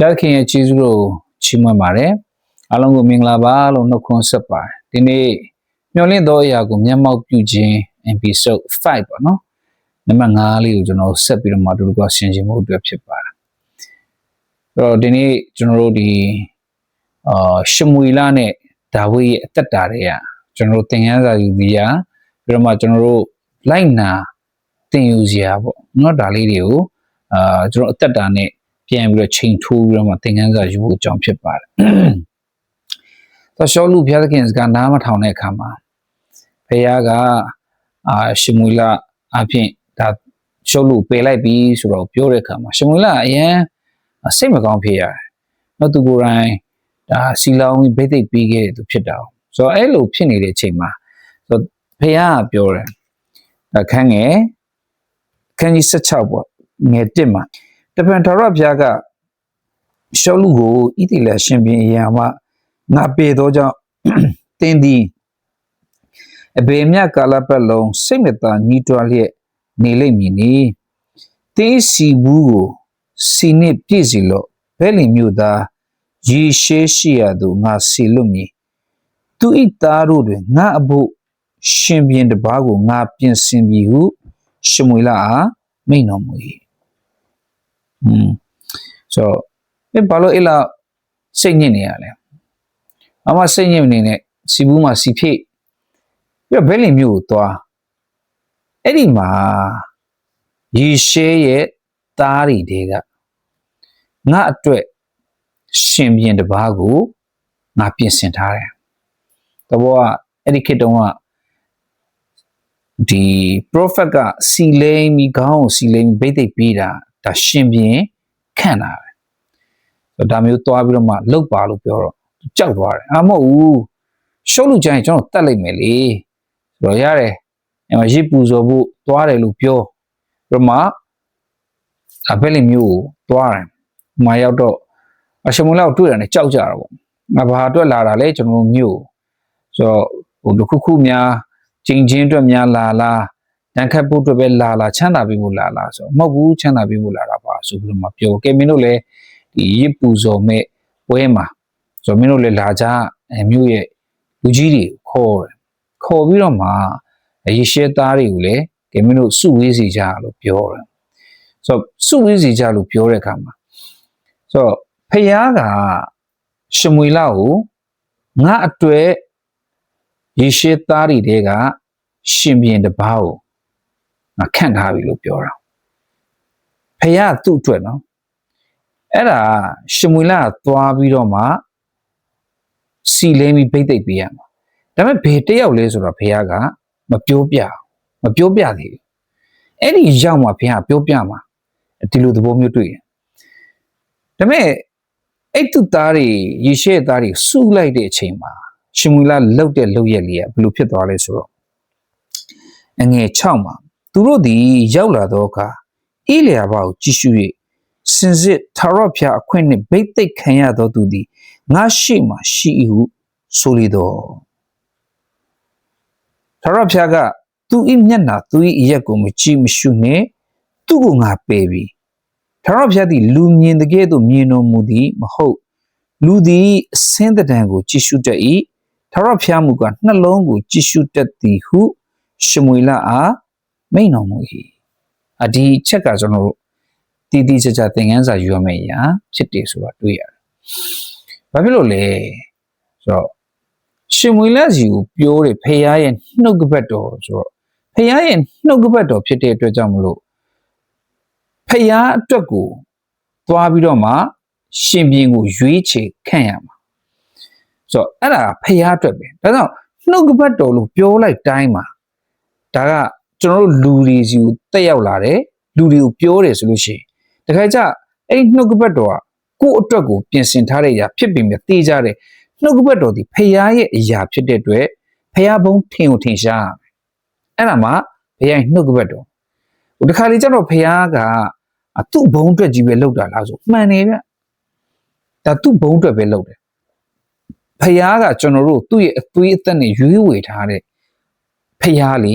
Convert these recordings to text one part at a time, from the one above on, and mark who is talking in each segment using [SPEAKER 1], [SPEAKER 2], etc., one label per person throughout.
[SPEAKER 1] ဖျားခင်ရဲ့ကျေးဇူးတော်ကိုချီးမွမ်းပါတယ်အားလုံးကိုမင်္ဂလာပါလို့နှုတ်ခွန်းဆက်ပါတယ်ဒီနေ့မျှော်လင့်သောအရာကိုမျက်မှောက်ပြုခြင်း episode 5ပေါ့နော်နံပါတ်5လေးကိုကျွန်တော်ဆက်ပြီးတော့မှတူတူကဆင်ခြင်ဖို့အတွက်ဖြစ်ပါတယ်အဲ့တော့ဒီနေ့ကျွန်တော်တို့ဒီအာရှမွေလာနဲ့ဒါဝိရဲ့အသက်တာတွေကကျွန်တော်တို့သင်ခန်းစာယူပြီးရပြီးတော့မှကျွန်တော်တို့လိုက်နာသင်ယူစရာပေါ့နော်ဒါလေးတွေကိုအာကျွန်တော်အသက်တာနဲ့ ပြန်ပြီးတော့ချိန်ထိုးပြီးတော့မှသင်ခန်းစာယူဖို့အကြောင်းဖြစ်ပါတယ်။ဆိုရှောလူဘုရားသခင်စကားနားမထောင်တဲ့အခါမှာဘုရားကအာရှမွေလာအဖြစ်ဒါရှောလူပယ်လိုက်ပြီဆိုတော့ပြောတဲ့အခါမှာရှမွေလာအရင်စိတ်မကောင်းဖြစ်ရတယ်။တော့သူကိုယ်တိုင်ဒါစီလောင်းပြီးဗိသိက်ပြီးခဲ့တဲ့သူဖြစ်တာ။ဆိုတော့အဲ့လိုဖြစ်နေတဲ့အချိန်မှာဆိုတော့ဘုရားကပြောတယ်။ဒါခန်းငယ်ခန်းကြီး16ပေါ့ငယ်1မှာ တပန်တော်ရဘုရားကရှောလူကိုဣတိလရှင်ပြင်အရာမှငါပေသောကြောင့်တင်းသည်အဘေမြတ်ကာလပတ်လုံးစိတ်မသာညှိတွားလျက်နေလိမ့်မည်နီတင်းစီဘူးကိုစီနစ်ပြည့်စီလို့ဘဲလင်မြို့သားရေရှေးရှိရသူငါစီလွတ်မည်သူဤသားတို့တွင်ငါအဖို့ရှင်ပြင်တပားကိုငါပြင်ဆင်ပြီဟုရှမွေလာအားမိန်တော်မူ၏ อืม so ဘယ်ဘာလို့အဲ့လောက်စိတ်ညစ်နေရလဲအမစိတ်ညစ်နေနဲ့စီဘူးမှာစီဖြစ်ပြီးတော့ဘဲလင်မျိုးကိုသွားအဲ့ဒီမှာရေရှဲရဲ့သားတွေတဲကငါအတွက်ရှင်ပြန်တစ်ပါးကိုငါပြင်ဆင်ထားတယ်တဘောကအဲ့ဒီခေတ်တုန်းကဒီ prophet ကစီလိမ့်ပြီးခေါင်းကိုစီလိမ့်ပြီးဗိသိက်ပြီးတာ ဒါရှင်ပြန်ခန့်တာပဲဒါမျိုးသွားပြီးတော့မှလှုပ်ပါလို့ပြောတော့ကြောက်သွားတယ်အာမဟုတ်ဘူးရှုပ်လို့ကြရင်ကျွန်တော်တတ်လိုက်မယ်လေဆိုတော့ရတယ်အဲမှာရစ်ပူဇော်ဖို့သွားတယ်လို့ပြောပြီးတော့မှအဘယ်လိုမျိုးကိုသွားတယ်။မာရောက်တော့အရှမုန်လောက်တွေ့ရတယ်ကြောက်ကြတာပေါ့။ငါဘာအတွက်လာတာလဲကျွန်တော်တို့မျိုးဆိုတော့ဟိုတစ်ခုခုများကျင်ချင်းအတွက်များလာလား တန်ခတ်ဖို့အတွက်ပဲလာလာချမ်းသာပြီးဖို့လာလာဆိုတော့မဟုတ်ဘူးချမ်းသာပြီးဖို့လာတာပါဆိုပြီးတော့မှပြောကဲမင်းတို့လည်းဒီရစ်ပူဇော်မဲ့ပွဲမှာဆိုတော့မင်းတို့လည်းလာကြအဲမျိုးရဲ့လူကြီးတွေခေါ်တယ်ခေါ်ပြီးတော့မှရေရှဲသားတွေကိုလည်းကဲမင်းတို့စုဝေးစီကြလို့ပြောတယ်ဆိုတော့စုဝေးစီကြလို့ပြောတဲ့အခါမှာဆိုတော့ဖယားကရှမွေလာကိုငါအတွေ့ရေရှဲသားတွေတဲကရှင်ပြန်တစ်ပါးကို ငါခန့်ထားပြီလို့ပြောတာဖယားသူ့အတွက်နော်အဲ့ဒါရှမွေလာကသွားပြီးတော့မှစီလင်းပြီးဗိတ်သိက်ပေးရမှာဒါပေမဲ့ဘယ်တယောက်လဲဆိုတော့ဖယားကမပြောပြမပြောပြသေးဘူးအဲ့ဒီရောက်မှဖယားပြောပြမှာဒီလိုသဘောမျိုးတွေ့တယ်ဒါပေမဲ့အဲ့သူသားတွေရေရှဲသားတွေစုလိုက်တဲ့အချိန်မှာရှင်မူလာလှုပ်တဲ့လှုပ်ရက်လေးကဘယ်လိုဖြစ်သွားလဲဆိုတော့အငယ်6မှာ သူတို့သည်ရောက်လာတော့အခါဣလျာဘကိုကြည့်ရှု၍စင်စစ်ထာဝရဘုရားအခွင့်နှင့်ဗိတ်သိက်ခံရသောသူသည်ငါရှိမှရှိ၏ဟုဆိုလေတော့ထာဝရဘုရားကသူ၏မျက်နှာသူ၏အရက်ကိုမကြည့်မရှုနှင့်သူ့ကိုငါပယ်ပြီထာဝရဘုရားသည်လူမြင်တဲ့ကဲ့သို့မြင်တော်မူသည်မဟုတ်လူသည်အစင်းတံကိုကြည့်ရှုတတ်၏ထာဝရဘုရားမူကားနှလုံးကိုကြည့်ရှုတတ်သည်ဟုရှမွေလအား မိန်တော်မူ၏အဒီချက်ကကျွန်တော်တို့တည်တည်ကြကြသင်ခန်းစာယူရမယ့်အရာဖြစ်တယ်ဆိုတာတွေ့ရတယ်။ဘာဖြစ်လို့လဲဆိုတော့ရှင်မွေလစီကိုပြောတယ်ဖေယားရဲ့နှုတ်ကပတ်တော်ဆိုတော့ဖေယားရဲ့နှုတ်ကပတ်တော်ဖြစ်တဲ့အတွက်ကြောင့်မလို့ဖယားအတွက်ကိုသွားပြီးတော့မှရှင်ပြင်ကိုရွေးချယ်ခန့်ရမှာဆိုတော့အဲ့ဒါဖယားအတွက်ပဲဒါကြောင့်နှုတ်ကပတ်တော်လို့ပြောလိုက်တိုင်းမှာဒါက ကျွန်တော်တို့လူတွေစီကိုတက်ရောက်လာတယ်လူတွေကိုပြောတယ်ဆိုလို့ရှိရင်တခါကျအဲ့ဒီနှုတ်ကပတ်တော်ကကိုယ့်အတွက်ကိုပြင်ဆင်ထားတဲ့အရာဖြစ်ပေမဲ့သိကြတယ်နှုတ်ကပတ်တော်ဒီဖယားရဲ့အရာဖြစ်တဲ့အတွက်ဖယားဘုံထင်ကိုထင်ရှားရမယ်အဲ့ဒါမှဖယားရဲ့နှုတ်ကပတ်တော်ဟိုတခါလေကျတော့ဖယားကအသူ့ဘုံအတွက်ကြီးပဲလောက်တာလားဆိုမှန်နေဗျဒါသူ့ဘုံအတွက်ပဲလောက်တယ်ဖယားကကျွန်တော်တို့သူ့ရဲ့အသွေးအသက်နဲ့ရွေးဝေထားတဲ့ဖယားလေ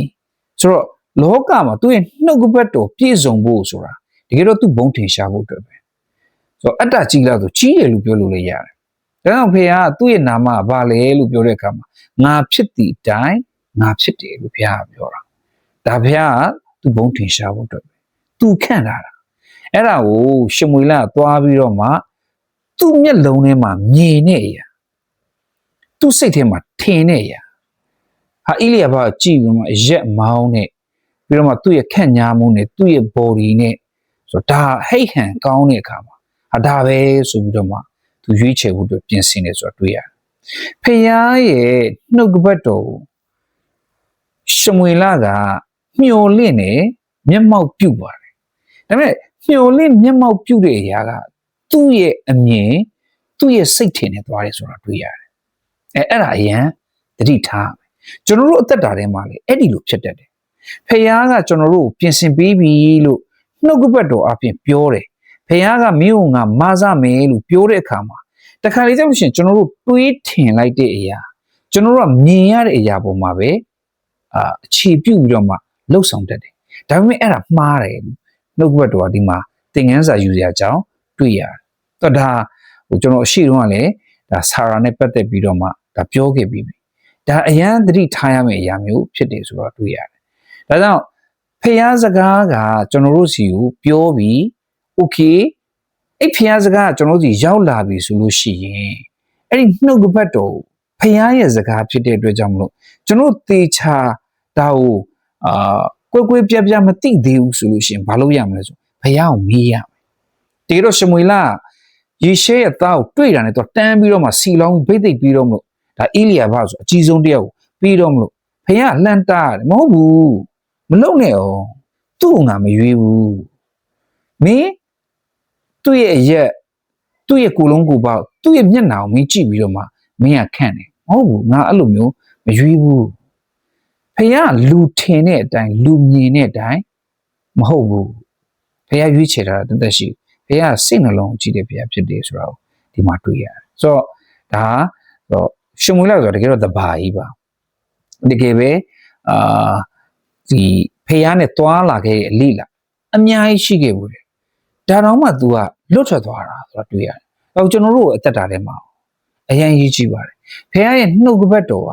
[SPEAKER 1] ဆိုတော့ လောကမှာသူ့ရဲ့နှုတ်ကပတ်တော်ပြည့်စုံဖို့ဆိုတာတကယ်တော့သူ့ဘုံထင်ရှားဖို့အတွက်ပဲဆိုတော့အတ္တကြီးလားဆိုကြီးတယ်လို့ပြောလို့လည်းရတယ်ဒါကြောင့်ဖေကသူ့ရဲ့နာမကဘာလဲလို့ပြောတဲ့အခါမှာငါဖြစ်သည့်အတိုင်းငါဖြစ်တယ်လို့ဘုရားကပြောတာဒါဘုရားကသူ့ဘုံထင်ရှားဖို့အတွက်ပဲသူခန့်လာတာအဲ့ဒါကိုရှမွေလကသွားပြီးတော့မှသူ့မျက်လုံးထဲမှာမြင်နေရသူ့စိတ်ထဲမှာထင်နေရဟာအိလျာဘာကိုကြည့်ပြီးမှရက်မောင်းနဲ့ ပြီးတော့မှသူ့ရဲ့ခန့်ညားမှုနဲ့သူ့ရဲ့ body နဲ့ဆိုတော့ဒါဟိတ်ဟန်ကောင်းတဲ့အခါမှာဟာဒါပဲဆိုပြီးတော့မှသူရွေးချယ်ဖို့အတွက်ပြင်ဆင်နေဆိုတော့တွေ့ရတယ်ဖခင်ရဲ့နှုတ်ကပတ်တော်ကိုရှမွေလကမျော်လင့်နေမျက်မှောက်ပြုတ်ပါတယ်ဒါပေမဲ့မျော်လင့်မျက်မှောက်ပြုတ်တဲ့အရာကသူ့ရဲ့အမြင်သူ့ရဲ့စိတ်ထင်နဲ့သွားတယ်ဆိုတာတွေ့ရတယ်အဲအဲ့ဒါအရင်တတိထားမယ်ကျွန်တော်တို့အသက်တာထဲမှာလေအဲ့ဒီလိုဖြစ်တတ်တယ် ဖခင်ကကျွန်တော်တို့ကိုပြင်ဆင်ပေးပြီလို့နှုတ်ကပတ်တော်အပြင်ပြောတယ်ဖခင်ကမင်းကိုငါမဆမယ်လို့ပြောတဲ့အခါမှာတခါလေကြောက်လို့ရှိရင်ကျွန်တော်တို့တွေးထင်လိုက်တဲ့အရာကျွန်တော်တို့ကမြင်ရတဲ့အရာပေါ်မှာပဲအာအခြေပြုပြီးတော့မှလှုပ်ဆောင်တတ်တယ်ဒါပေမဲ့အဲ့ဒါမှားတယ်နှုတ်ကပတ်တော်ကဒီမှာသင်ငန်းစာယူစရာအကြောင်းတွေ့ရတယ်တော့ဒါဟိုကျွန်တော်အရှိတုန်းကလည်းဒါဆာရာနဲ့ပတ်သက်ပြီးတော့မှဒါပြောခဲ့ပြီးပြီဒါအရန်သတိထားရမယ့်အရာမျိုးဖြစ်တယ်ဆိုတော့တွေ့ရတယ် ဒါကြောင့်ဖျားစကားကကျွန်တော်တို့စီကိုပြောပြီး okay အဲ့ဖျားစကားကကျွန်တော်တို့စီရောက်လာပြီဆိုလို့ရှိရင်အဲ့ဒီနှုတ်ကပတ်တော်ဖျားရဲ့စကားဖြစ်တဲ့အတွက်ကြောင့်မလို့ကျွန်တော်သေချာဒါကိုအာကွယ်ကွယ်ပြပြမသိသေးဘူးဆိုလို့ရှိရင်ဘာလုပ်ရမလဲဆိုဖျားကိုမေးရမယ်တေတော့ရှမွေလာယေရှဲရဲ့သားကိုတွေ့တာနဲ့တော့တန်းပြီးတော့မှစီလောင်းဘိတ်သိက်ပြီးတော့မလို့ဒါအေလီယာဘဆိုအကြီးဆုံးတယောက်ကိုပြီးတော့မလို့ဖခင်ကလှန်တာတယ်မဟုတ်ဘူး မလုံနဲ့အောင်သူ့ကငါမရွေးဘူးမင်းသူ့ရဲ့ရက်သူ့ရဲ့ကိုယ်လုံးကိုယ်ပေါက်သူ့ရဲ့မျက်နှာကိုမင်းကြည့်ပြီးတော့မှမင်းကခန့်တယ်မဟုတ်ဘူးငါအဲ့လိုမျိုးမရွေးဘူးဖခင်ကလူထင်တဲ့အတိုင်းလူမြင်တဲ့အတိုင်းမဟုတ်ဘူးဖခင်ရွေးချယ်တာတသက်ရှိဖခင်ကစိတ်နှလုံးကြည့်တဲ့ဖခင်ဖြစ်တယ်ဆိုတော့ဒီမှာတွေ့ရတယ်ဆိုတော့ဒါတော့ရှမွေလာဆိုတော့တကယ်တော့တဘာကြီးပါတကယ်ပဲအာ ဒီဖေယားနဲ့တွာလာခဲ့တဲ့အလိလာအများကြီးရှိခဲ့ဘူးတယ်ဒါတော့မှ तू ကလွတ်ထွက်သွားတာဆိုတော့တွေ့ရတယ်အဲကျွန်တော်တို့အသက်တာထဲမှာအရင်ရေးကြည့်ပါတယ်ဖေယားရဲ့နှုတ်ကပတ်တော်က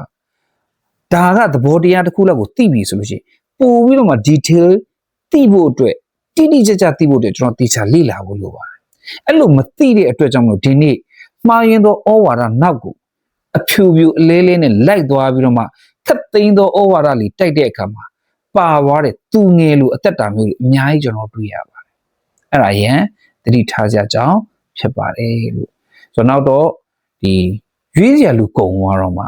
[SPEAKER 1] ဒါကသဘောတရားတစ်ခုလောက်ကိုသိပြီဆိုလို့ရှိရင်ပို့ပြီးတော့မှ detail သိဖို့အတွက်တိတိကျကျသိဖို့အတွက်ကျွန်တော်တေချာလေ့လာဖို့လိုပါတယ်အဲ့လိုမသိတဲ့အတွက်ကြောင့်မလို့ဒီနေ့မှားရင်သောဩဝါဒနောက်ကိုအဖြူဖြူအလေးလေးနဲ့လိုက်သွားပြီးတော့မှခတ်သိမ်းသောဩဝါဒလေးတိုက်တဲ့အခါမှာ ပါသွားတဲ့သူငယ်လိုအသက်တာမျိုးတွေအများကြီးကျွန်တော်တွေ့ရပါတယ်အဲ့ဒါရန်တတိထားကြကြောင်းဖြစ်ပါတယ်လို့ဆိုတော့နောက်တော့ဒီရွေးစရာလူကုံသွားတော့မှ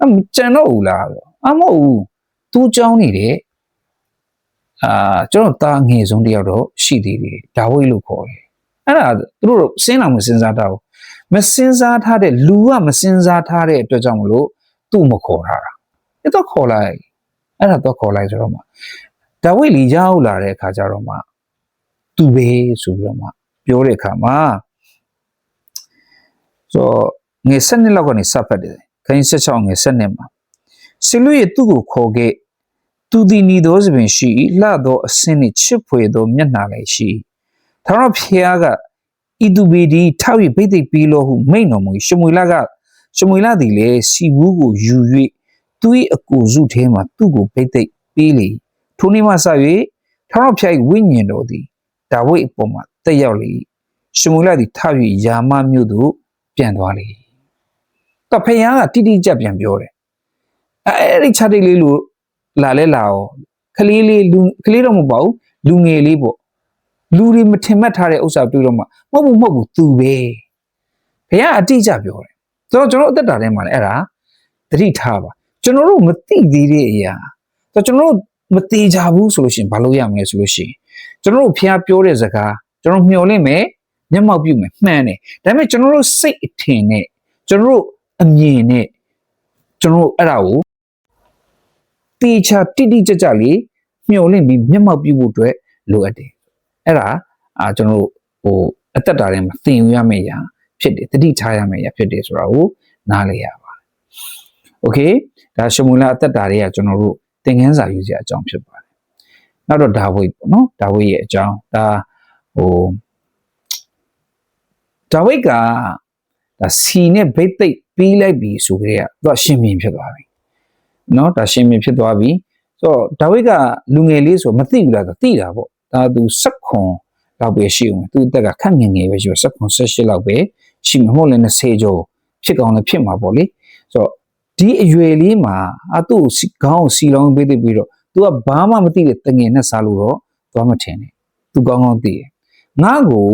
[SPEAKER 1] အမကြံတော့ဘူးလားဆိုအမဟုတ်ဘူးသူเจ้าနေတယ်အာကျွန်တော်တာငယ်ဆုံးတယောက်တော့ရှိသေးတယ်ဒါဝိတ်လို့ခေါ်တယ်အဲ့ဒါသူတို့စဉ်းတော်မစဉ်းစားတော့မစဉ်းစားထားတဲ့လူကမစဉ်းစားထားတဲ့အတွက်ကြောင့်မလို့သူ့မခေါ်ထားတာအဲ့တော့ခေါ်လိုက် အဲ့ဒါတော့ခေါ်လိုက်ဆိုတော့မှဒါဝိတ်လီရောက်လာတဲ့အခါကျတော့မှသူပဲဆိုပြီးတော့မှပြောတဲ့အခါမှာဆိုငယ်7နှစ်လောက်ကနေစဖတ်တယ်ခိုင်း16ငယ်7နှစ်မှာဆင်လူရဲ့သူ့ကိုခေါ်ခဲ့သူသည်ညီသောစပင်ရှိလှသောအစင်းနှင့်ချစ်ဖွယ်သောမျက်နှာလည်းရှိထာဝရဘုရားကဤသူပေဒီထောက်၍ဗိသိက်ပြီးလို့ဟုမိန့်တော်မူရှမွေလကရှမွေလသည်လည်းစီဘူးကိုယူ၍ သူ၏အကိုစုထဲမှသူ့ကိုဗိသိက်ပေးလေထိုနေ့မှစ၍ထာဝရဘုရား၏ဝိညာဉ်တော်သည်ဒါဝိဒ်အပေါ်မှာတက်ရောက်လေရှမွေလသည်ထောက်၍ယာမမြို့သို့ပြန်သွားလေတော့ဖခင်ကတိတိကျပြန်ပြောတယ်အဲအဲ့ဒီ chart လေးလို့လာလဲလာအောင်ကလေးလေးလူကလေးတော့မပေါ့လူငယ်လေးပေါ့လူတွေမထင်မှတ်ထားတဲ့ဥစ္စာတွေ့တော့မှမဟုတ်ဘူးမဟုတ်ဘူးသူပဲဘုရားအတိအကျပြောတယ်ဆိုတော့ကျွန်တော်အသက်တာထဲမှာလည်းအဲ့ဒါသတိထားပါ ကျွန်တော်တို့မသိသေးတဲ့အရာဆိုတော့ကျွန်တော်တို့မသိကြဘူးဆိုလို့ရှိရင်ဘာလုပ်ရမလဲဆိုလို့ရှိရင်ကျွန်တော်တို့ဘုရားပြောတဲ့စကားကျွန်တော်မျှော်လင့်မယ်မျက်မှောက်ပြုမယ်မှန်တယ်ဒါပေမဲ့ကျွန်တော်တို့စိတ်အထင်နဲ့ကျွန်တော်တို့အမြင်နဲ့ကျွန်တော်တို့အဲ့ဒါကိုတေချာတိတိကျကျလေးမျှော်လင့်ပြီးမျက်မှောက်ပြုဖို့အတွက်လိုအပ်တယ်အဲ့ဒါအာကျွန်တော်တို့ဟိုအသက်တာထဲမှာသင်ယူရမယ့်အရာဖြစ်တယ်တတိထားရမယ့်အရာဖြစ်တယ်ဆိုတာကိုနားလည်ရပါတယ် โอเคဒါရှမူလာအသက်တာတွေကကျွန်တော်တို့သင်ခန်းစာယူစရာအကြောင်းဖြစ်ပါတယ်နောက်တော့ဒါဝိတ်ပေါ့နော်ဒါဝိတ်ရဲ့အကြောင်းဒါဟို ဒါဝိဒ်ကဒါစီနဲ့ဘိတ်သိက်ပြီးလိုက်ပြီဆိုကြတဲ့ကသူကရှင်မြင်ဖြစ်သွားပြီเนาะဒါရှင်မြင်ဖြစ်သွားပြီဆိုတော့ဒါဝိဒ်ကလူငယ်လေးဆိုမသိဘူးလားဆိုသိတာပေါ့ဒါသူဆက်ခွန်လောက်ပဲရှိအောင်သူအသက်ကခက်ငယ်ငယ်ပဲရှိတော့ဆက်ခွန်ဆက်ရှစ်လောက်ပဲရှိမှာမဟုတ်လည်း20ကျော်ဖြစ်ကောင်းလည်းဖြစ်မှာပေါ့လေဆိုတော့ ဒီအရွယ်လေးမှာအသူ့ခေါင်းကိုစီလောင်းပေးသိပြီးတော့ तू ကဘာမှမသိတဲ့တငယ်နဲ့စားလို့တော့သွားမထင်နဲ့ तू ကောင်းကောင်းသိတယ်ငါ့ကို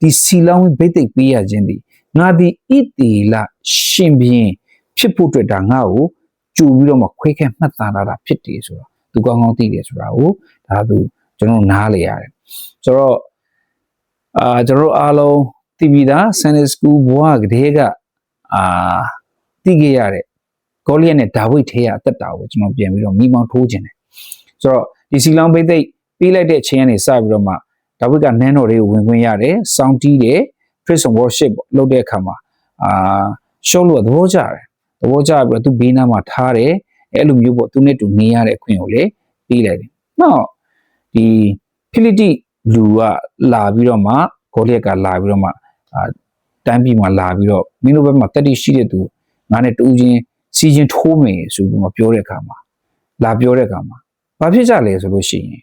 [SPEAKER 1] ဒီစီလောင်းဘိတ်သိပ်ပေးရခြင်းဒီငါဒီဣတိလရှင်ဘင်းဖြစ်ဖို့အတွက်ဒါငါ့ကိုကြူပြီးတော့မှခွဲခဲမှတ်သားလာတာဖြစ်တယ်ဆိုတော့သူကောင်းကောင်းသိတယ်ဆိုတာကိုဒါသူကျွန်တော်နားလေရတယ်ဆိုတော့အာကျွန်တော်အားလုံးသိပြီသား Sunday School ဘွားကတည်းကအာသိခဲ့ရတဲ့ ဂေါလိယက်နဲ့ဒါဝိဒ်ထဲရအသက်တာကိုကျွန်တော်ပြန်ပြီးတော့မိမောင်းထိုးခြင်းတယ်ဆိုတော့ဒီစီလောင်းဘိတ်သိက်ပြီးလိုက်တဲ့အချိန်ကနေစပြီးတော့မှဒါဝိဒ်ကနန်းတော်တွေကိုဝင်ခွင့်ရတယ်စောင်းတီးတယ် praise and worship လုပ်တဲ့အခါမှာအာရှုံးလို့သဘောကျတယ်သဘောကျပြီးတော့သူဘေးနားမှာထားတယ်အဲ့လိုမျိုးပေါ့သူနဲ့တူနေရတဲ့အခွင့်ကိုလေပေးလိုက်တယ်နောက်ဒီဖိလိတိလူကလာပြီးတော့မှဂေါလိယက်ကလာပြီးတော့မှအာတန်းပြီးမှလာပြီးတော့မင်းတို့ဘက်မှာတက်တိရှိတဲ့သူငါနဲ့တူချင်း စီချင်းထိုးမယ်ဆိုပြီးမှပြောတဲ့အခါမှာလာပြောတဲ့အခါမှာဘာဖြစ်ကြလဲဆိုလို့ရှိရင်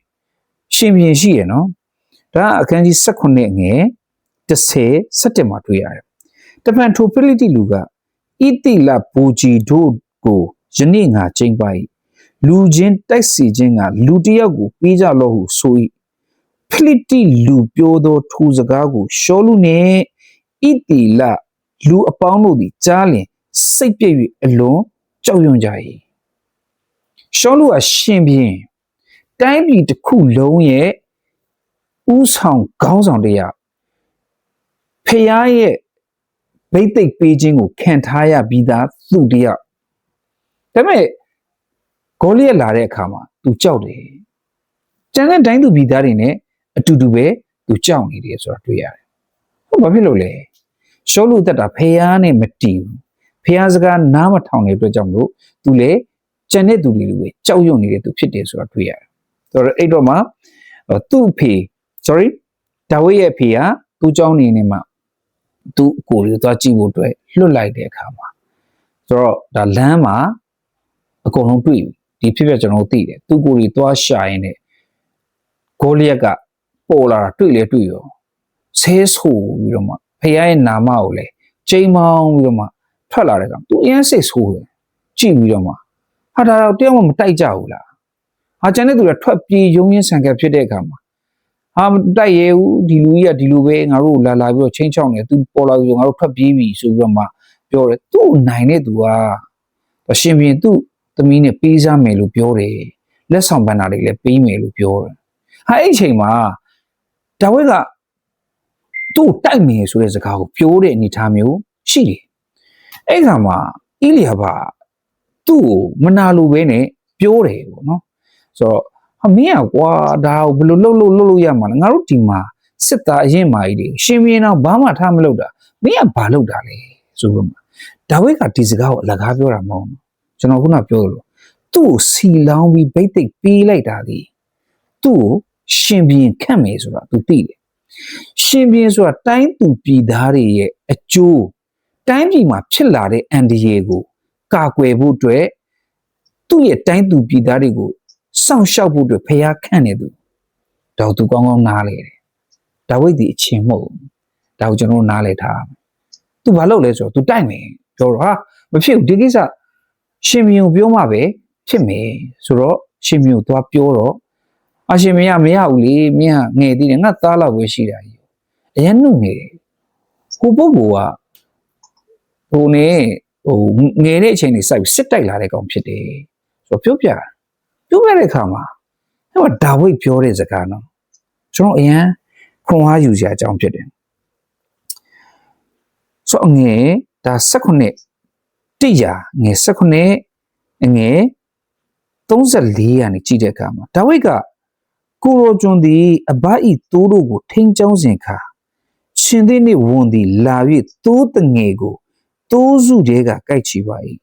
[SPEAKER 1] ရှင်ပြန်ရှိရနော်ဒါကအခန်းကြီး16ငယ်30 17မှာတွေ့ရတယ်တပန်ထိုဖိလိတိလူကဣတိလဘူဂျီတို့ကိုယနေ့ငါချိန်ပါ၏လူချင်းတိုက်စီခြင်းကလူတစ်ယောက်ကိုပေးကြလို့ဟုဆို၏ဖိလိတိလူပြောသောထူစကားကိုရှောလူနှင့်ဣတိလလူအပေါင်းတို့သည်ကြားလျင် စိတ်ပြည့်၍အလွန်ကြောက်ရွံ့ကြ၏ရှောလူကရှင်ပြင်းတိုင်းပြည်တစ်ခုလုံးရဲ့ဥဆောင်ခေါင်းဆောင်တရားဖျားရဲ့ဘိတ်သိက်ပေးခြင်းကိုခံထားရပြီးသားသူတရားဒါပေမဲ့ဂိုလိယက်လာတဲ့အခါမှာ तू ကြောက်တယ်ကျန်တဲ့တိုင်းသူပြည်သားတွေနဲ့အတူတူပဲ तू ကြောက်နေတယ်ဆိုတာတွေ့ရတယ်ဟုတ်ဘာဖြစ်လို့လဲရှောလူတက်တာဖျားနဲ့မတီးဘူး ဖျားစကားနားမထောင်တဲ့အတွက်ကြောင့်မလို့ तू လေကျန်တဲ့သူတွေလိုပဲကြောက်ရွံ့နေတဲ့သူဖြစ်တယ်ဆိုတာတွေ့ရတယ်ဆိုတော့အဲ့တော့မှသူ့အဖေ sorry ဒါဝိဒ်ရဲ့အဖေကသူ့เจ้าနေနေမှာသူ့ကိုယ်လေးသွားကြည့်ဖို့အတွက်လွတ်လိုက်တဲ့အခါမှာဆိုတော့ဒါလမ်းမှာအကုန်လုံးတွေ့ပြီဒီဖြစ်ဖြစ်ကျွန်တော်တို့သိတယ်သူ့ကိုယ်လေးသွားရှာရင်တဲ့ဂိုလိယက်ကပေါ်လာတာတွေ့လေတွေ့ရောဆဲဆိုပြီးတော့မှဖခင်ရဲ့နာမကိုလေချိန်မောင်းပြီးတော့မှ ထွက်လာတဲ့ကောင်သူအရင်စိတ်ဆိုးတယ်ကြည့်ပြီးတော့မှဟာဒါတော့တယောက်မှမတိုက်ကြဘူးလားဟာကျန်တဲ့သူကထွက်ပြေးရုံရင်းဆန်ကဖြစ်တဲ့အခါမှာဟာမတိုက်ရဲဘူးဒီလူကြီးကဒီလိုပဲငါတို့လာလာပြီးတော့ချင်းချောင်းနေသူပေါ်လာပြီးတော့ငါတို့ထွက်ပြေးပြီဆိုပြီးတော့မှပြောတယ်သူ့နိုင်တဲ့သူကအရှင်ဘင်သူ့သမီးနဲ့ပေးစားမယ်လို့ပြောတယ်လက်ဆောင်ပန်းတာတွေလည်းပေးမယ်လို့ပြောတယ်ဟာအဲ့အချိန်မှာဒါဝိဒ်ကသူ့တိုက်မယ်ဆိုတဲ့စကားကိုပြောတဲ့အနေအထားမျိုးရှိတယ် အဲ့ခါမှာအီလီယာဘာသူ့ကိုမနာလိုပဲနဲ့ပြောတယ်ပေါ့နော်ဆိုတော့ဟာမင်းอ่ะကွာဒါကိုဘယ်လိုလုပ်လို့လုပ်လို့ရမှာလဲငါတို့ဒီမှာစစ်သားအရင်မာကြီးတွေရှင်မင်းတော့ဘာမှထားမလုပ်တာမင်းอ่ะဘာလုပ်တာလဲဆိုပြီးမှဒါဝိဒ်ကဒီစကားကိုအလကားပြောတာမဟုတ်ဘူးကျွန်တော်ခုနပြောလို့သူ့ကိုစီလောင်းပြီးဗိတ်သိက်ပေးလိုက်တာဒီသူ့ကိုရှင်ဘင်းခတ်မယ်ဆိုတာသူသိတယ်ရှင်ဘင်းဆိုတာတိုင်းသူပြည်သားတွေရဲ့အကျိုး တိုင်းပြည်မှာဖြစ်လာတဲ့အန်ဒီယေကိုကာကွယ်ဖို့အတွက်သူ့ရဲ့တိုင်းသူပြည်သားတွေကိုစောင့်ရှောက်ဖို့အတွက်ဖျားခန့်နေသူဒါကိုသူကောင်းကောင်းနားလေတယ်ဒါဝိဒ်ဒီအချင်းမဟုတ်ဘူးဒါကိုကျွန်တော်တို့နားလေထားသူဘာလုပ်လဲဆိုတော့သူတိုက်မယ်ပြောတော့ဟာမဖြစ်ဘူးဒီကိစ္စရှင်မြုံပြောမှပဲဖြစ်မယ်ဆိုတော့ရှင်မြုံသွားပြောတော့အရှင်မရမရဘူးလေမင်းကငယ်သေးတယ်ငါသားလောက်ပဲရှိတာကြီးအရင်နှုတ်နေတယ်ဟိုပုဂ္ဂိုလ်က ဟိုနေဟိုငယ်တဲ့အချိန်တွေစိုက်ပြီးစစ်တိုက်လာတဲ့ကောင်ဖြစ်တယ်ဆိုတော့ပြောပြပြောပြတဲ့အခါမှာအဲ့မှာဒါဝိဒ်ပြောတဲ့စကားနော်ကျွန်တော်အရင်ခွန်အားယူစရာအကြောင်းဖြစ်တယ်ဆိုတော့ငယ်ဒါ16တိရငယ်16အငယ်34ရာနေကြည့်တဲ့အခါမှာဒါဝိဒ်ကကိုရိုကျွန်းသည်အဘဤတိုးတို့ကိုထိန်းချောင်းစဉ်ခါရှင်သည်နှင့်ဝန်သည်လာ၍တိုးတငယ်ကို တိုးစုတဲကကြိုက်ချီပါ၏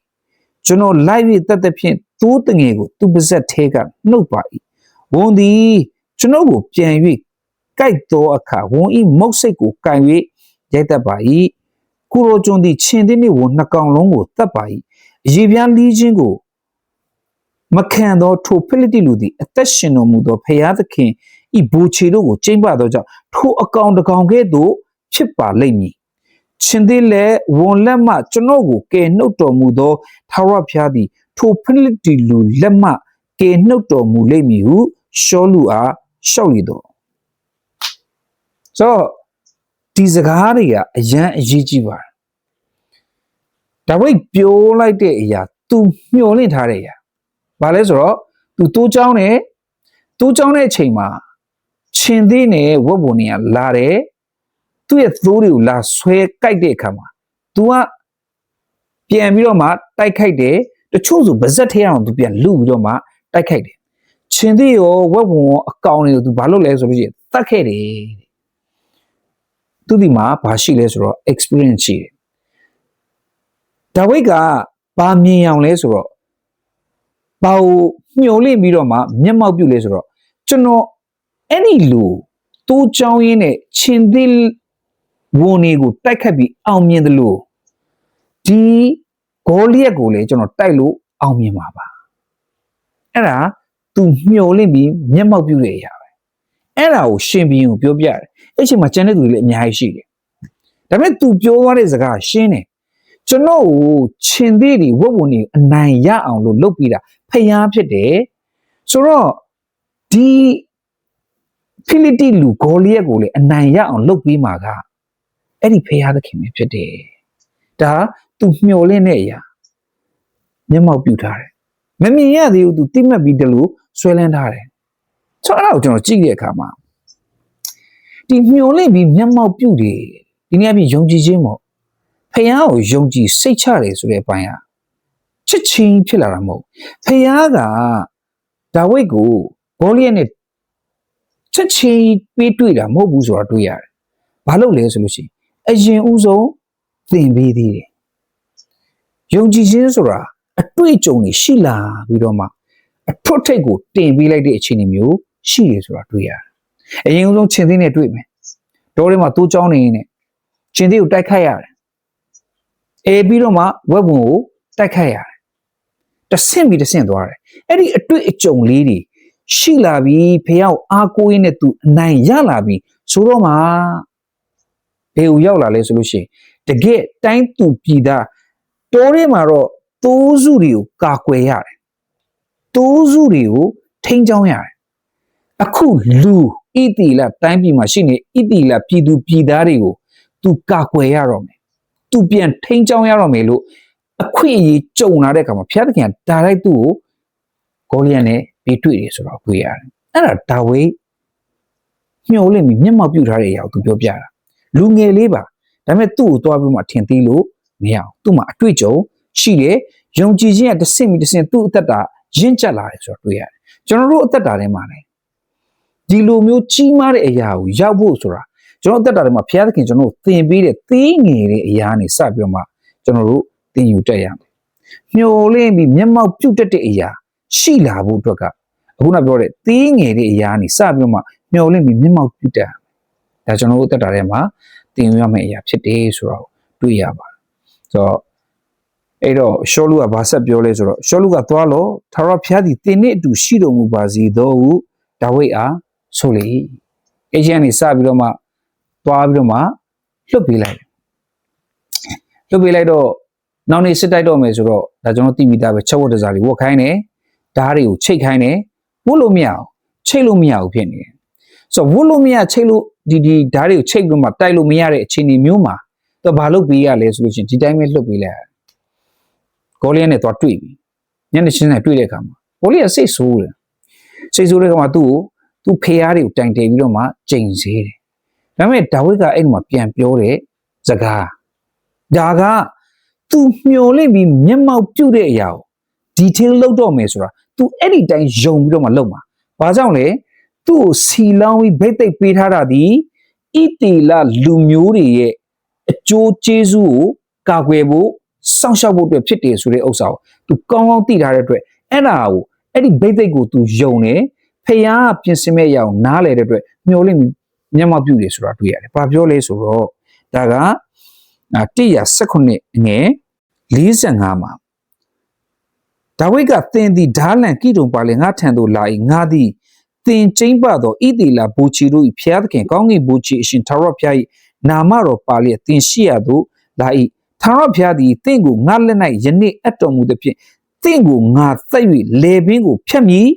[SPEAKER 1] ကျွန်တော်လိုက်၍တတ်တဲ့ဖြင့်တိုးတငယ်ကိုသူပါဇက်ထဲကနှုတ်ပါ၏ဝန်သည်ကျွန်တော်ကိုပြန်၍ကြိုက်သောအခါဝန်ဤမုတ်စိတ်ကိုကန်၍ရိုက်တတ်ပါ၏ကုရိုကျွန်သည်ချင်းသည်နှင့်ဝနှစ်ကောင်လုံးကိုတတ်ပါ၏အရေးပြားလီးခြင်းကိုမခံသောထိုဖိလိတိလူသည်အသက်ရှင်တော်မူသောဖျားသခင်ဤဘူချေတို့ကိုကျိမ့်ပသောကြောင့်ထိုအကောင်တစ်ကောင်ကဲ့သို့ဖြစ်ပါလိမ့်မည် ချင်းသည်လည်းဝန်လက်မှကျွန်တော်ကိုကယ်နှုတ်တော်မူသောထာဝရဘုရားသည်ထိုဖိလိတိလူလက်မှကယ်နှုတ်တော်မူလိမ့်မည်ဟုရှောလူအားရှောက်လီတော်ဆိုတော့ဒီစကားတွေကအရန်အရေးကြီးပါတယ်ဒါဝိဒ်ပြောလိုက်တဲ့အရာ तू မျှော်လင့်ထားတဲ့အရာဘာလဲဆိုတော့ तू တိုးချောင်းနဲ့တိုးချောင်းတဲ့အချိန်မှာရှင်သေးနဲ့ဝက်ပုံတွေကလာတယ် သူ့ရဲ့သိုးတွေကိုလာဆွဲကြိုက်တဲ့အခါမှာ तू ကပြန်ပြီးတော့မှတိုက်ခိုက်တယ်တချို့ဆိုဗဇက်ထဲအောင် तू ပြန်လူပြီးတော့မှတိုက်ခိုက်တယ်ရှင်သေးရောဝက်ပုံရောအကောင်တွေကို तू ဘာလုပ်လဲဆိုလို့ရှိရင်တတ်ခဲ့တယ်တဲ့သူဒီမှာဘာရှိလဲဆိုတော့ experience ရှိတယ်ဒါဝိဒ်ကဘာမြင်အောင်လဲဆိုတော့ဘာကိုမျောလင့်ပြီးတော့မှမျက်မှောက်ပြုလဲဆိုတော့ကျွန်တော်အဲ့ဒီလူတိုးချောင်းရင်းနဲ့ချင်းသေး ဝန်တွေကိုတိုက်ခတ်ပြီးအောင်မြင်တယ်လို့ဒီဂေါလိယက်ကိုလည်းကျွန်တော်တိုက်လို့အောင်မြင်ပါပါအဲ့ဒါသူမျောလင့်ပြီးမျက်မှောက်ပြုတဲ့အရာပဲအဲ့ဒါကိုရှင်ဘီရင်ကိုပြောပြတယ်အဲ့ချိန်မှာကျန်တဲ့သူတွေလည်းအများကြီးရှိတယ်ဒါပေမဲ့သူပြောသွားတဲ့စကားရှင်းတယ်ကျွန်တော်ကိုရှင်သေးတွေဝတ်ဝန်တွေအနိုင်ရအောင်လို့လုပ်ပြီးတာဖျားဖြစ်တယ်ဆိုတော့ဒီဖိလိတိလူဂေါလိယက်ကိုလည်းအနိုင်ရအောင်လုပ်ပြီးမှာက အဲ့ဒီဖျားသခင်ပဲဖြစ်တယ်ဒါသူမျှော်လင့်တဲ့အရာမျက်မှောက်ပြုထားတယ်မမြင်ရသေးဘူးသူတိမှတ်ပြီးတယ်လို့ဆွဲလန်းထားတယ်ဆိုတော့အဲ့ဒါကိုကျွန်တော်ကြည့်တဲ့အခါမှာဒီမျှော်လင့်ပြီးမျက်မှောက်ပြုတယ်ဒီနေ့အပြင်ယုံကြည်ခြင်းပေါ့ဖះကိုယုံကြည်စိတ်ချတယ်ဆိုတဲ့အပိုင်းကချစ်ချင်းဖြစ်လာတာမဟုတ်ဖះကဒါဝိတ်ကိုဘောလီယက်နဲ့ချစ်ချင်းပေးတွေ့တာမဟုတ်ဘူးဆိုတာတွေ့ရတယ်ဘာလို့လဲဆိုလို့ရှိရင် အရင်ဦးဆုံးသင်ပေးသေးတယ်ယုံကြည်ခြင်းဆိုတာအတွေ့အကြုံတွေရှိလာပြီးတော့မှအထွတ်ထိပ်ကိုတင်ပေးလိုက်တဲ့အခြေအနေမျိုးရှိတယ်ဆိုတာတွေ့ရတယ်အရင်ဦးဆုံးချင်းသိနဲ့တွေ့မယ်တော်ထဲမှာတိုးချောင်းနေနေချင်းသိကိုတိုက်ခိုက်ရတယ်အဲပြီးတော့မှဝက်ဘုံကိုတိုက်ခိုက်ရတယ်တဆင့်ပြီးတဆင့်သွားတယ်အဲ့ဒီအတွေ့အကြုံလေးတွေရှိလာပြီးဖះကိုအားကိုးရင်းနဲ့သူအနိုင်ရလာပြီးဆိုတော့မှ ဘယ်ကိုရောက်လာလဲဆိုလို့ရှိရင်တကယ်တိုင်းသူပြည်သားတိုးရဲမှာတော့တိုးစုတွေကိုကာကွယ်ရတယ်တိုးစုတွေကိုထိန်းချောင်းရတယ်အခုလူဣတိလတိုင်းပြည်မှာရှိနေဣတိလပြည်သူပြည်သားတွေကိုသူကာကွယ်ရတော့မယ်သူပြန်ထိန်းချောင်းရတော့မယ်လို့အခွင့်အရေးကြုံလာတဲ့အခါမှာဘုရားသခင်ကဒါလိုက်သူ့ကိုဂေါလိယန်နဲ့ပြီးတွေ့တယ်ဆိုတော့တွေ့ရတယ်အဲ့ဒါဒါဝိမျှော်လင့်ပြီးမျက်မှောက်ပြုထားတဲ့အရာကိုသူပြောပြတာ လူငယ်လေးပါဒါပေမဲ့သူ့ကိုသွားပြီးမှထင်သေးလို့မရအောင်သူ့မှာအတွေ့အကြုံရှိတယ်ယုံကြည်ခြင်းကတစ်ဆင့်ပြီးတစ်ဆင့်သူ့အသက်တာရင့်ကျက်လာတယ်ဆိုတော့တွေ့ရတယ်ကျွန်တော်တို့အသက်တာထဲမှာလည်းဒီလိုမျိုးကြီးမားတဲ့အရာကိုရောက်ဖို့ဆိုတာကျွန်တော်အသက်တာထဲမှာဘုရားသခင်ကျွန်တော်တို့သင်ပေးတဲ့သေးငယ်တဲ့အရာနေစပြီးတော့မှကျွန်တော်တို့သင်ယူတတ်ရမယ်မျောလင့်ပြီးမျက်မှောက်ပြုတ်တတ်တဲ့အရာရှိလာဖို့အတွက်ကအခုနပြောတဲ့သေးငယ်တဲ့အရာနေစပြီးတော့မှမျောလင့်ပြီးမျက်မှောက်ပြုတ်တတ် ဒါကျွန်တော်တို့အသက်တာထဲမှာသင်ယူရမယ့်အရာဖြစ်တယ်ဆိုတော့တွေ့ရပါတယ်ဆိုတော့အဲ့တော့ရှောလူကဘာဆက်ပြောလဲဆိုတော့ရှောလူကသွားလို့သာရဖျားသည်တင်းနဲ့အတူရှိတော်မူပါစေသောဟုဒါဝိဒ်အားဆိုလေအေဂျင့်နေစပြီးတော့မှသွားပြီးတော့မှလွတ်ပေးလိုက်လွတ်ပေးလိုက်တော့နောက်နေ့စစ်တိုက်တော့မယ်ဆိုတော့ဒါကျွန်တော်သိမိသားပဲချက်ဝတ်တစားတွေဝတ်ခိုင်းတယ်ဓားတွေကိုချိတ်ခိုင်းတယ်ဝတ်လို့မရအောင်ချိတ်လို့မရဘူးဖြစ်နေတယ် ဆိုတော့ဝတ်လို့မရချိတ်လို့ဒီဒီဓားတွေကိုချိတ်ပြီးတော့မှတိုက်လို့မရတဲ့အခြေအနေမျိုးမှာတော့ဘာလုပ်ပေးရလဲဆိုလို့ရှိရင်ဒီတိုင်းပဲလွတ်ပေးလိုက်ရတယ်ဂေါလိယန်နဲ့သွားတွေ့ပြီညနေချင်းနဲ့တွေ့တဲ့အခါမှာဂေါလိယန်စိတ်ဆိုးတယ်စိတ်ဆိုးတဲ့အခါမှာသူ့ကိုသူ့ဖေရားတွေကိုတိုင်တယ်ပြီးတော့မှကြိမ်စေတယ်ဒါပေမဲ့ဒါဝိဒ်ကအဲ့ဒီမှာပြန်ပြောတဲ့စကားဒါကသူမျောလင့်ပြီးမျက်မှောက်ပြုတဲ့အရာကို detail လောက်တော့မယ်ဆိုတာ तू အဲ့ဒီတိုင်းယုံပြီးတော့မှလုပ်မှာဘာကြောင့်လဲ သူ့ကိုစီလောင်းပြီးဗိတ်သိက်ပေးထားတာဒီဣတီလလူမျိုးတွေရဲ့အကျိုးကျေးဇူးကိုကာကွယ်ဖို့စောင့်ရှောက်ဖို့အတွက်ဖြစ်တယ်ဆိုတဲ့ဥစ္စာကို तू ကောင်းကောင်းသိထားတဲ့အတွက်အဲ့ဒါကိုအဲ့ဒီဗိတ်သိက်ကို तू ယုံတယ်ဖះပြင်ဆင်မဲ့ရအောင်နားလေတဲ့အတွက်မျောလင့်ပြီးမျက်မှောက်ပြုတယ်ဆိုတာတွေ့ရတယ်။ဘာပြောလဲဆိုတော့ဒါကအာ119ငယ်45မှာဒါဝိဒ်ကသင်သည်ဓာလန်ကိတုံပါလေငါထံသို့လာ၏ငါသည် သင်ကျိမ့်ပသောဣတိလာဘူချီတို့၏ဖျားသခင်ကောင်းကင်ဘူချီအရှင်သာရဖျား၏နာမတော်ပါလျက်သင်ရှိရသို့လာ၏သာရဖျားသည်သင်ကိုငါလက်၌ယနေ့အပ်တော်မူသည်ဖြင့်သင်ကိုငါသက်၍လေပင်ကိုဖျက်မည်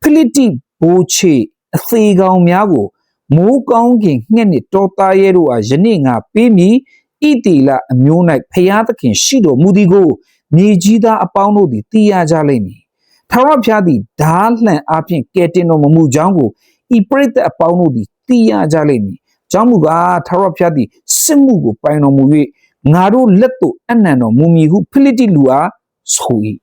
[SPEAKER 1] ဖိလိတိဘူချီအသေးကောင်များကိုမိုးကောင်းကင်ငှက်နှင့်တောသားရဲတို့အားယနေ့ငါပေးမည်ဣတိလအမျိုး၌ဖျားသခင်ရှိတော်မူသည်ကိုမြေကြီးသားအပေါင်းတို့သည်သိရကြလိမ့်မည်။ ထာဝရဘုရားသည်ဓာလှန်အားဖြင့်ကယ်တင်တော်မမူကြောင်းကိုဤပရိသတ်အပေါင်းတို့သည်သိရကြလိမ့်မည်။ကြောင့်မူကားထာဝရဘုရားသည်စစ်မှုကိုပိုင်တော်မူ၍ငါတို့လက်သို့အနံ့တော်မူမည်ဟုဖိလိတိလူအားဆို၏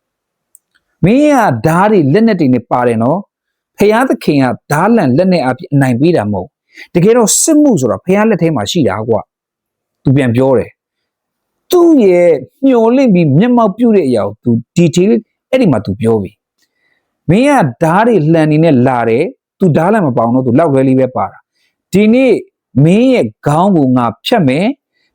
[SPEAKER 1] ။မင်းကဓာတ်တွေလက်နဲ့တွေနဲ့ပါတယ်နော်။ဖျားသခင်ကဓာလန်လက်နဲ့အပြည့်အနိုင်ပေးတာမဟုတ်။တကယ်တော့စစ်မှုဆိုတာဖျားလက်ထဲမှာရှိတာကွာ။ तू ပြန်ပြောတယ်။သူ့ရဲ့မျော်လင့်ပြီးမျက်မှောက်ပြုတဲ့အရာကို तू detail အဲ့ဒီမှာ तू ပြောပြီမင်းကဓာတ်တွေလှန်နေနဲ့လာတယ် तू ဓာတ်လည်းမပေါအောင်တော့ तू လောက်လွဲလေးပဲပါတာဒီနေ့မင်းရဲ့ခေါင်းကိုငါဖြတ်မယ်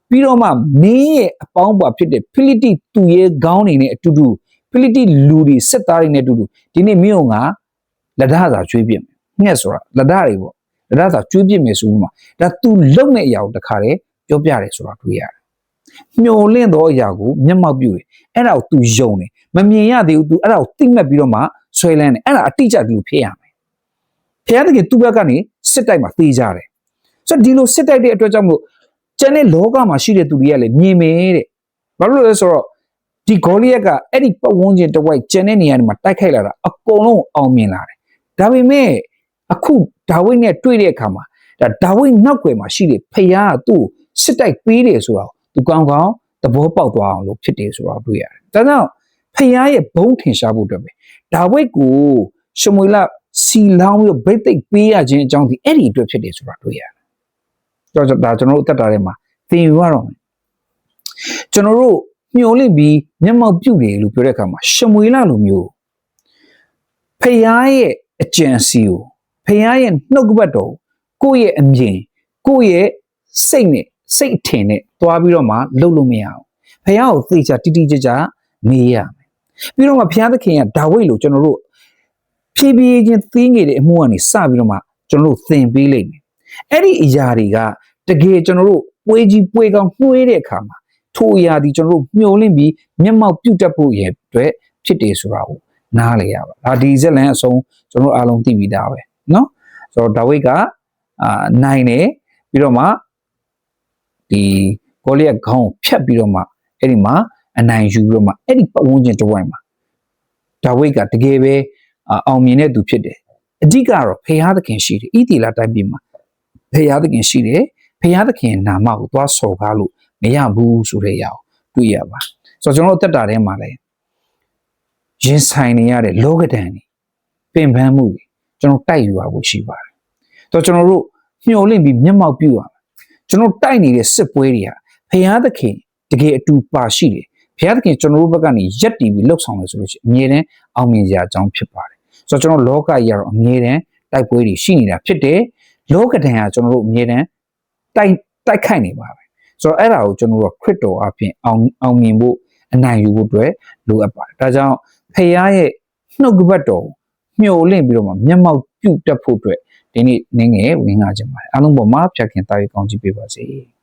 [SPEAKER 1] ပြီးတော့မှမင်းရဲ့အပေါင်းပါဖြစ်တဲ့ဖိလိတိသူရဲ့ခေါင်းနေနဲ့အတူတူဖိလိတိလူတွေစစ်သားတွေနဲ့အတူတူဒီနေ့မင်းကလက်ဓာတ်စာကျွေးပြစ်မယ်ငှက်ဆိုတာလက်ဓာတ်တွေပေါ့လက်ဓာတ်စာကျွေးပြစ်မယ်ဆိုပြီးမှဒါ तू လုံတဲ့အရာကိုတခါတည်းပြောပြတယ်ဆိုတာတွေ့ရတယ်မျောလင့်သောအရာကိုမျက်မှောက်ပြုတယ်အဲ့ဒါကို तू ယုံတယ် မမြင်ရသေးဘူး तू အဲ့ဒါကိုသိမှတ်ပြီးတော့မှဆွဲလန်းတယ်အဲ့ဒါအတိအကျ तू ဖြစ်ရမယ်ဖခင်တကယ်သူ့ဘက်ကနေစစ်တိုက်မှာသေကြတယ်ဆိုတော့ဒီလိုစစ်တိုက်တဲ့အတွက်ကြောင့်မို့ကျန်တဲ့လောကမှာရှိတဲ့သူတွေကလည်းမြင်မယ်တဲ့ဘာလို့လဲဆိုတော့ဒီဂေါလိယက်ကအဲ့ဒီပတ်ဝန်းကျင်တစ်ဝိုက်ကျန်တဲ့နေရာတွေမှာတိုက်ခိုက်လာတာအကုန်လုံးအောင်မြင်လာတယ်ဒါပေမဲ့အခုဒါဝိဒ်နဲ့တွေ့တဲ့အခါမှာဒါဒါဝိဒ်နောက်ွယ်မှာရှိတဲ့ဖခင်ကသူ့ကိုစစ်တိုက်ပေးတယ်ဆိုတော့သူကောင်းကောင်းသဘောပေါက်သွားအောင်လို့ဖြစ်တယ်ဆိုတော့တွေ့ရတယ်ဒါကြောင့် ဖခင်ရဲ့ဘုံထင်ရှားဖို့အတွက်ပဲဒါဝိဒ်ကိုရှမွေလစီလောင်းပြီးတော့ဗိတ်သိက်ပေးရခြင်းအကြောင်းဒီအဲ့ဒီအတွက်ဖြစ်တယ်ဆိုတာတွေ့ရတယ်။ကြောင့်ဒါကျွန်တော်တို့အသက်တာထဲမှာသင်ယူရတော့မယ်။ကျွန်တော်တို့မျောလင့်ပြီးမျက်မှောက်ပြုတယ်လို့ပြောတဲ့အခါမှာရှမွေလလိုမျိုးဖခင်ရဲ့အကြံစီကိုဖခင်ရဲ့နှုတ်ကပတ်တော်ကိုယ့်ရဲ့အမြင်ကိုယ့်ရဲ့စိတ်နဲ့စိတ်အထင်နဲ့တွားပြီးတော့မှလှုပ်လို့မရအောင်ဖခင်ကိုသိချတိတိကျကျနေရမယ် ပြီးတော့မှဘုရားသခင်ကဒါဝိဒ်လို့ကျွန်တော်တို့ဖြည်းဖြည်းချင်းသိငယ်တဲ့အမှုကနေစပြီးတော့မှကျွန်တော်တို့သင်ပေးလိမ့်မယ်အဲ့ဒီအရာတွေကတကယ်ကျွန်တော်တို့ပွေးကြီးပွေးကောင်းနှွေးတဲ့အခါမှာထိုအရာဒီကျွန်တော်တို့မျောလင့်ပြီးမျက်မှောက်ပြုတ်တတ်ဖို့ရဲ့အတွက်ဖြစ်တယ်ဆိုတာကိုနားလေရပါဒါဒီဇက်လန်အဆုံးကျွန်တော်တို့အားလုံးသိပြီးသားပဲเนาะဆိုတော့ဒါဝိဒ်ကအာနိုင်တယ်ပြီးတော့မှဒီဂေါလိယက်ခေါင်းကိုဖြတ်ပြီးတော့မှအဲ့ဒီမှာ အနိုင်ယူပြီးတော့မှအဲ့ဒီပတ်ဝန်းကျင်တစ်ဝိုက်မှာဒါဝိဒ်ကတကယ်ပဲအာအောင်မြင်တဲ့သူဖြစ်တယ်အဓိကတော့ဖေဟာသခင်ရှိတယ်ဣတိလာတိုင်းပြည်မှာဖေဟာသခင်ရှိတယ်ဖေဟာသခင်နာမကိုသွားစော်ကားလို့မရဘူးဆိုတဲ့အရာကိုတွေ့ရပါဆိုတော့ကျွန်တော်တို့တက်တာထဲမှာလည်းရင်ဆိုင်နေရတဲ့လောကဒဏ်တွေပင်ပန်းမှုတွေကျွန်တော်တိုက်ယူရဖို့ရှိပါတယ်တော့ကျွန်တော်တို့မျှော်လင့်ပြီးမျက်မှောက်ပြုရမယ်ကျွန်တော်တိုက်နေတဲ့စစ်ပွဲတွေကဖရာသခင်တကယ်အတူပါရှိတယ် ဘုရားသခင်ကျွန်တော်တို့ဘက်ကနေရက်တည်ပြီးလှုပ်ဆောင်လဲဆိုလို့ရှိရင်အမြဲတမ်းအောင်မြင်ကြအကြောင်းဖြစ်ပါတယ်ဆိုတော့ကျွန်တော်လောကကြီးကတော့အမြဲတမ်းတိုက်ပွဲတွေရှိနေတာဖြစ်တယ်လောကဒဏ်ကကျွန်တော်တို့အမြဲတမ်းတိုက်တိုက်ခိုက်နေပါပဲဆိုတော့အဲ့ဒါကိုကျွန်တော်တို့ခရစ်တော်အပြင်အောင်အောင်မြင်ဖို့အနိုင်ယူဖို့အတွက်လိုအပ်ပါတယ်ဒါကြောင့်ဖခင်ရဲ့နှုတ်ကပတ်တော်မျှော်လင့်ပြီးတော့မှမျက်မှောက်ပြုတ်တက်ဖို့အတွက်ဒီနေ့နင်းငယ်ဝင်ငါခြင်းပါတယ်အားလုံးပေါ်မှာဖြတ်ခင်တာရီကောင်းကြည့်ပေးပါစေ။